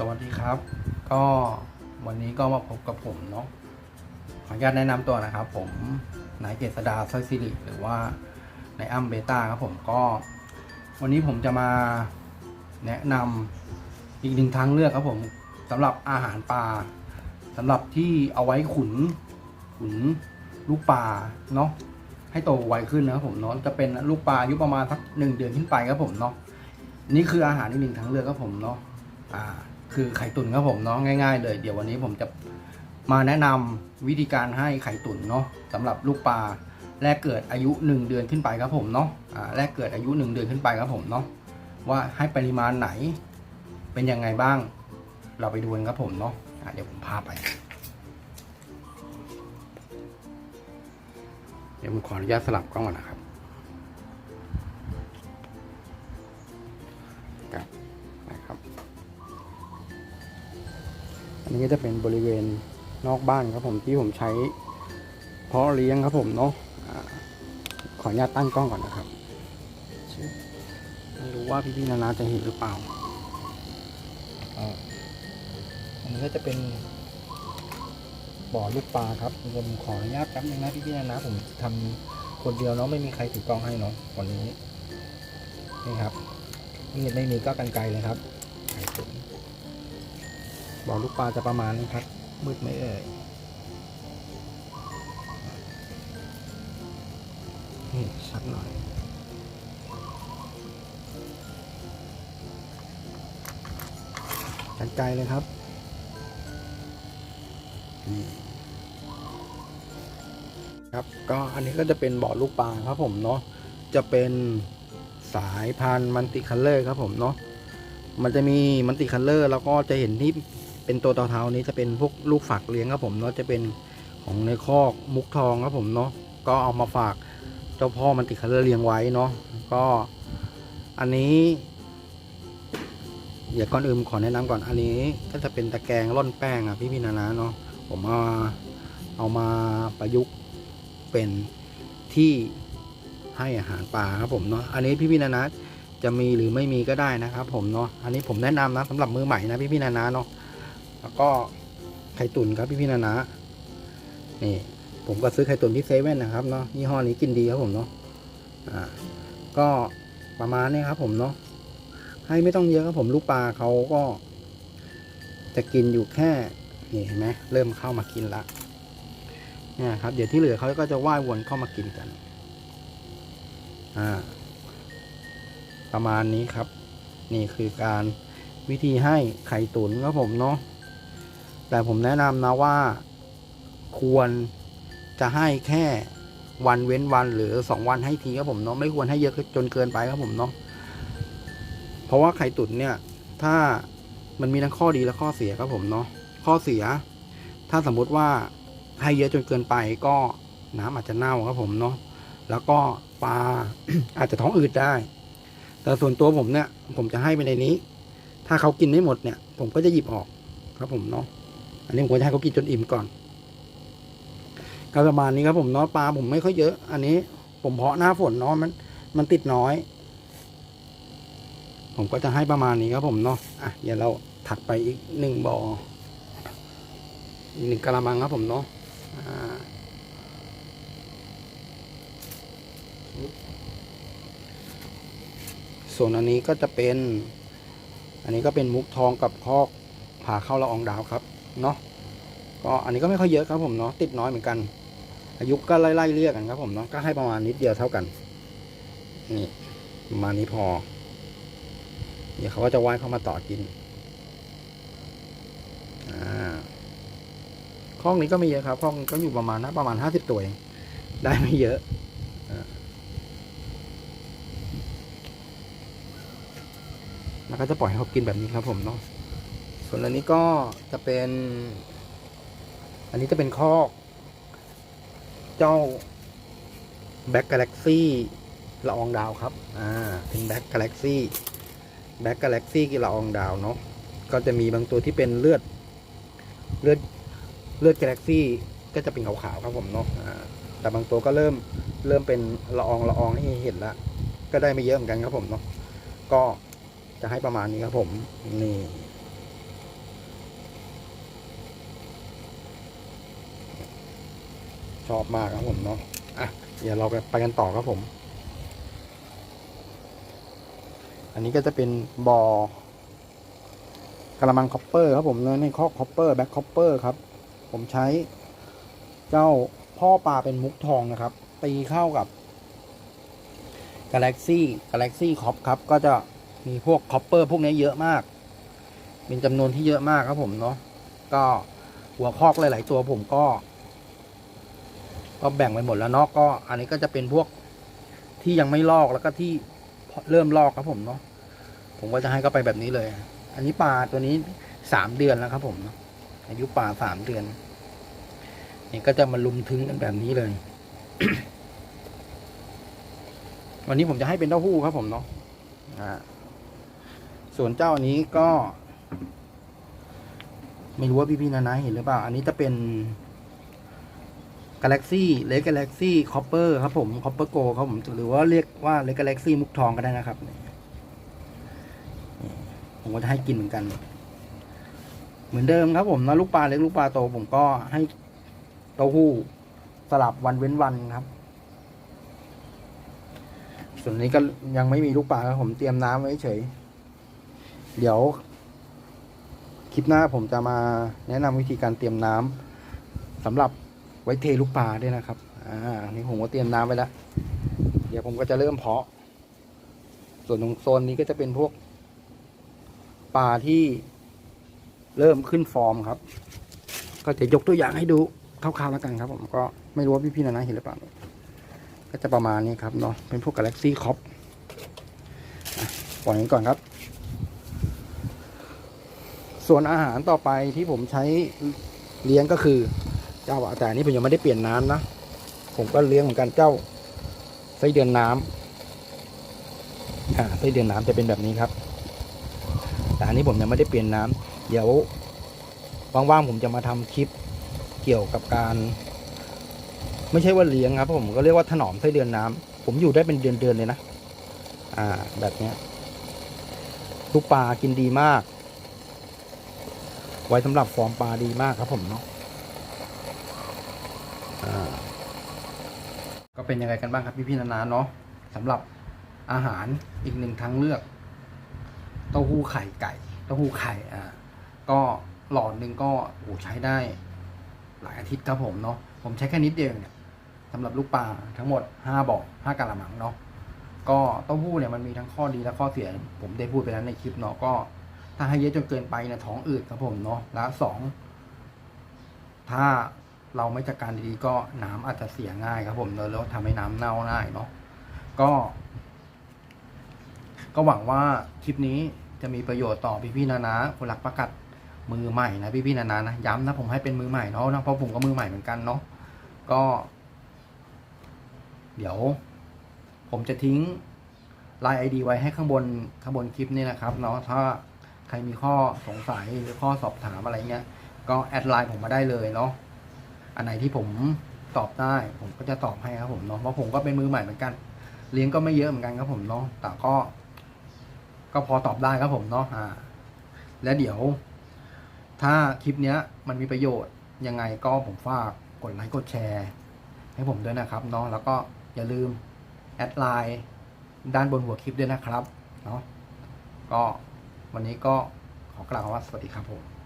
สวัสดีครับ ก็วันนี้ก็มาพบกับผมเนาะขออนุญาตแนะนำตัวนะครับ ผมนายเกษดาสร้อยสิริหรือว่านายอ้ำเบต้าครับผมก็ วันนี้ผมจะมาแนะนำอีกหนึ่งทางเลือกครับผมสำหรับอาหารปลาสำหรับที่เอาไว้ขุนขุนลูกปลาเนาะให้โตไวขึ้นนะครับผมเนาะจะเป็นลูกปลาอายุประมาณสักหนึ่งเดือนขึ้นไปครับผมเนาะนี่คืออาหารอีกหนึ่งทางเลือกครับผมเนาะอ่า คือไข่ตุ๋นครับผมเนาะง่ายๆเลย เดี๋ยววันนี้ผมจะมาแนะนำวิธีการให้ไข่ตุ๋นเนาะสำหรับลูกปลาแรกเกิดอายุ 1 เดือนขึ้นไปครับผมเนาะอ่าแรกเกิดอายุ 1 เดือนขึ้นไปครับผมเนาะว่าให้ปริมาณไหนเป็นยังไงบ้าง เราไปดูกันครับผมเนาะอ่าเดี๋ยวผมพาไป เดี๋ยวผมขออนุญาตสลับกล้องก่อนนะครับ อันนี้ก็จะเป็นบริเวณนอกบ้านครับผมที่ผมใช้เพาะเลี้ยงครับผมเนาะขออนุญาตตั้งกล้องก่อนนะครับไม่รู้ว่าพี่ๆนานาจะเห็นหรือเปล่าอันนี้ก็จะเป็นบ่อลูกปลาครับผมขออนุญาตแป๊บนึงนะพี่ๆนานาผมทำคนเดียวเนาะไม่มีใครถือกล้องให้เนาะวันนี้นี่ครับนี่ไม่มีก็กันไกลเลยครับ บ่อลูกปลาจะประมาณนี้ครับ มืดไหมเอ่ยนี่ชัดหน่อยกันไกลเลยครับนี่ครับก็อันนี้ก็จะเป็นบ่อลูกปลาครับผมเนาะจะเป็นสายพันธุ์มันติคัลเลอร์ครับผมเนาะมันจะมีมันติคัลเลอร์แล้วก็จะเห็นที่ เป็นตัวเท้านี้จะเป็นพวกลูกฝักเลี้ยงครับผมเนาะจะเป็นของในคอกมุกทองครับผมเนาะก็เอามาฝากเจ้าพ่อมันติดคัลเลอร์เลี้ยงไว้เนาะก็อันนี้เดี๋ยวก่อนอื่นขอแนะนำก่อนอันนี้ก็จะเป็นตะแกรงร่อนแป้งอะพี่พี่นานาเนาะผมเอามาเอามาประยุกต์เป็นที่ให้อาหารปลาครับผมเนาะอันนี้พี่พี่นานาจะมีหรือไม่มีก็ได้นะครับผมเนาะอันนี้ผมแนะนำนะสำหรับมือใหม่นะพี่พี่นานาเนาะ แล้วก็ไข่ตุ๋นครับพี่พี่นานานี่ผมก็ซื้อไข่ตุ๋นที่เซเว่นนะครับเนาะยี่ห้อนี้กินดีครับผมเนาะอ่าก็ประมาณนี้ครับผมเนาะให้ไม่ต้องเยอะครับผมลูกปลาเขาก็ จะกินอยู่แค่นี่เห็นไหมเริ่มเข้ามากินละเนี่ยครับ เดี๋ยวที่เหลือเขาก็จะว่ายวนเข้ามากินกัน อ่า ประมาณนี้ครับ นี่คือการวิธีให้ไข่ตุ๋นครับผมเนาะ แต่ผมแนะนำนะว่าควรจะให้แค่วันเว้นวันหรือสองวันให้ทีครับผมเนาะไม่ควรให้เยอะจนเกินไปครับผมเนาะเพราะว่าไข่ตุ๋นเนี่ย ถ้ามันมีทั้งข้อดีและข้อเสียครับผมเนาะข้อเสีย ถ้าสมมุติว่าให้เยอะจนเกินไปก็น้ำอาจจะเน่าครับผมเนาะแล้วก็ปลาอาจจะท้องอืดได้ แต่ส่วนตัวผมเนี่ย ผมจะให้ไปในนี้ ถ้าเขากินไม่หมดเนี่ย ผมก็จะหยิบออกครับผมเนาะ อันนี้ผมจะให้เขากินจนอิ่มก่อนก็ประมาณนี้ครับผมเนาะปลาผมไม่ค่อยเยอะ อันนี้ ผมเพาะหน้าฝนเนาะมัน มันติดน้อย ผมก็จะให้ประมาณนี้ครับผมเนาะอะเดี๋ยวเราถัดไปอีกหนึ่งบ่ออีกหนึ่งกะละมังครับผมเนาะอ่าส่วนอันนี้ก็จะเป็น อันนี้ก็เป็นมุกทองกับคอกผ่าเข้าละอองดาวครับ เนาะก็อันนี้ก็ไม่ค่อยเยอะครับผมเนาะติดน้อยเหมือนกัน อายุก็ไล่ๆเรียกกันครับผมเนาะก็ให้ประมาณนิดเดียวเท่ากันนี่ประมาณนี้พอ เดี๋ยวเขาก็จะว่ายเข้ามาต่อกินอ่าข้องนี้ก็ไม่เยอะครับข้องก็อยู่ประมาณนะประมาณห้าสิบตัวเองได้ไม่เยอะแล้วก็จะปล่อยให้เขากินแบบนี้ครับผมเนาะ ส่วนอันนี้ก็จะเป็น อันนี้จะเป็นคอก เจ้าแบ็กกาแล็กซี่ละอองดาวครับ อ่า เป็นแบ็กกาแล็กซี่แบ็กกาแล็กซี่กีละอองดาวเนาะ ก็จะมีบางตัวที่เป็นเลือด เลือด เลือดกาแล็กซี่ก็จะเป็นขาวๆครับผมเนาะ อ่า แต่บางตัวก็เริ่ม เริ่มเป็นละอองละอองให้เห็นละ ก็ได้ไม่เยอะเหมือนกันครับผมเนาะ ก็จะให้ประมาณนี้ครับผม นี่ ชอบมากครับผมเนาะอะเดี๋ยวเราไปกันต่อครับผม อันนี้ก็จะเป็นบอกระมังคอปเปอร์ครับผมเนื้อในข้อคอปเปอร์แบ็คคอปเปอร์ครับ ผมใช้เจ้าพ่อปลาเป็นมุกทองนะครับ ตีเข้ากับ Galaxy Galaxy Cop ครับ ก็จะมีพวกคอปเปอร์พวกนี้เยอะมาก เป็นจำนวนที่เยอะมากครับผมเนาะก็หัวคอกหลาย ๆ ตัวผมก็ ก็แบ่งไปหมดแล้วเนาะก็ อันนี้ก็จะเป็นพวกที่ยังไม่ลอกแล้วก็ที่เริ่มลอกครับผมเนาะผมก็จะให้ก็ไปแบบนี้เลย อันนี้ปลาตัวนี้สามเดือนแล้วครับผมเนาะอายุปลาสามเดือนนี่ก็จะมาลุมทึงกันแบบนี้เลย วันนี้ผมจะให้เป็นเต้าหู้ครับผมเนาะส่วนเจ้าอันนี้ก็ ไม่รู้ว่าพี่ๆนานาเห็นหรือเปล่า อันนี้จะเป็น Galaxy เลก Galaxy Copper ครับผม Copper Go ครับผมหรือว่าเรียกว่าเลก Galaxy มุกทองก็ได้นะครับ ผมก็จะให้กินเหมือนกัน เหมือนเดิมครับผมนะลูกปลาเล็กลูกปลาโตผมก็ให้เต้าหู้สลับวันเว้นวันครับ ส่วนนี้ก็ยังไม่มีลูกปลาครับผมเตรียมน้ำไว้เฉย เดี๋ยว คลิปหน้าผมจะมาแนะนำวิธีการเตรียมน้ำสำหรับ ไว้เทลูกปลาด้วยนะครับ อ่านนี่ผมก็เตรียมน้ำไว้แล้ว เดี๋ยวผมก็จะเริ่มเพาะ ส่วนตรงโซนนี้ก็จะเป็นพวกปลาที่เริ่มขึ้นฟอร์มครับ ก็จะยกตัวอย่างให้ดูคร่าวๆแล้วกันครับผมก็ไม่รู้ว่าพี่ๆนะนะเห็นหรือเปล่า ก็จะประมาณนี้ครับเนาะ เป็นพวกกาแล็กซี่คอปปล่อยกันก่อนครับ ส่วนอาหารต่อไปที่ผมใช้เลี้ยงก็คือ เจ้าอะแต่อันนี้ผมยังไม่ได้เปลี่ยนน้ำนะผมก็เลี้ยงเหมือนกันเจ้าไส้เดือนน้ำอ่าไส้เดือนน้ำจะเป็นแบบนี้ครับ แต่อันนี้ผมยังไม่ได้เปลี่ยนน้ำเดี๋ยวว่างๆผมจะมาทำคลิปเกี่ยวกับการ ไม่ใช่ว่าเลี้ยงครับผมก็เรียกว่าถนอมไส้เดือนน้ำผมอยู่ได้เป็นเดือนๆเลยนะอ่าแบบเนี้ยลูกปลากินดีมาก ไว้สำหรับฟอร์มปลาดีมากครับผมเนาะอ่าก็ เป็นยังไงกันบ้างครับพี่พี่ๆนานาเนาะสำหรับอาหารอีกหนึ่งทางเลือกเต้าหู้ไข่ไก่เต้าหู้ไข่อ่าก็หลอดหนึ่งก็โอ้ใช้ได้ หลายอาทิตย์ครับผมเนาะผมใช้แค่นิดเดียวเนี่ยสำหรับลูกปลาทั้งหมดห้าบ่อห้ากะละมังเนาะก็เต้าหู้เนี่ยมันมีทั้งข้อดีและข้อเสีย ผมได้พูดไปแล้วในคลิปเนาะก็ ถ้าให้เยอะจนเกินไปเนี่ยท้องอืดครับผมเนาะแล้วสองถ้า เราไม่จัดการดีๆก็น้ำอาจจะเสียง่ายครับผมเนอะแล้วทำให้น้ำเน่าง่ายเนาะก็ ก็หวังว่าคลิปนี้จะมีประโยชน์ต่อพี่ๆนานาคนรักประกัดมือใหม่นะพี่ๆนานานะย้ำนะผมให้เป็นมือใหม่เนาะนะเพราะผมก็มือใหม่เหมือนกันเนาะก็ เดี๋ยว ผมจะทิ้งไลน์ไอดีไว้ให้ข้างบนข้างบนคลิปนี้นะครับเนาะถ้าใครมีข้อสงสัยหรือข้อสอบถามอะไรเงี้ย ก็แอดไลน์ผมมาได้เลยเนาะ อันไหนที่ผมตอบได้ ผมก็จะตอบให้ครับผมเนาะเพราะผมก็เป็นมือใหม่เหมือนกัน เลี้ยงก็ไม่เยอะเหมือนกันครับผมเนาะแต่ก็ ก็พอตอบได้ครับผมเนาะอ่า และเดี๋ยว ถ้าคลิปเนี้ย มันมีประโยชน์ยังไงก็ผมฝากกดไลค์กดแชร์ ให้ผมด้วยนะครับเนาะแล้วก็อย่าลืมแอดไลน์ด้านบนหัวคลิปด้วยนะครับเนาะก็วันนี้ก็ขอกล่าวว่าสวัสดีครับผม